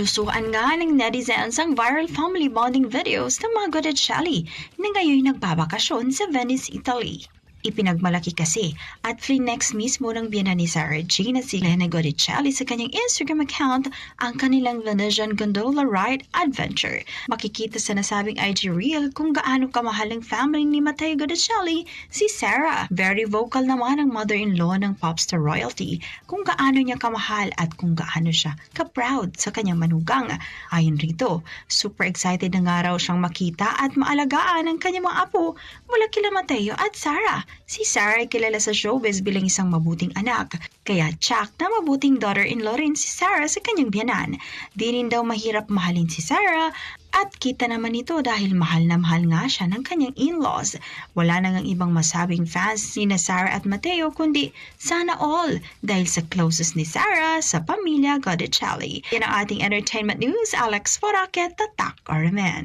Sinusuan nga ng netizens ang viral family bonding videos ng mga Godicelli na ngayon nagbabakasyon sa Venice, Italy. Ipinagmalaki kasi at flinex mismo ng biyana ni Sarah Jane at si Lena Godicelli sa kanyang Instagram account ang kanilang Venetian Gondola Ride Adventure. Makikita sa nasabing IG reel kung gaano kamahal ang family ni Matteo Godicelli si Sarah. Very vocal naman ang mother-in-law ng popstar royalty kung gaano niya kamahal at kung gaano siya ka-proud sa kanyang manugang. Ayon rito, super excited na nga raw siyang makita at maalagaan ang kanyang mga apo mula kila Mateo at Sarah. Si Sarah ay kilala sa showbiz bilang isang mabuting anak, kaya tsak na mabuting daughter-in-law rin si Sarah sa kanyang biyanan. Di rin daw mahirap mahalin si Sarah at kita naman ito dahil mahal na mahal nga siya ng kanyang in-laws. Wala nang ang ibang masabing fans ni na Sarah at Mateo kundi sana all dahil sa closest ni Sarah sa pamilya Godicelli. Yan ang ating entertainment news. Alex Foraket, Tatak Aramen.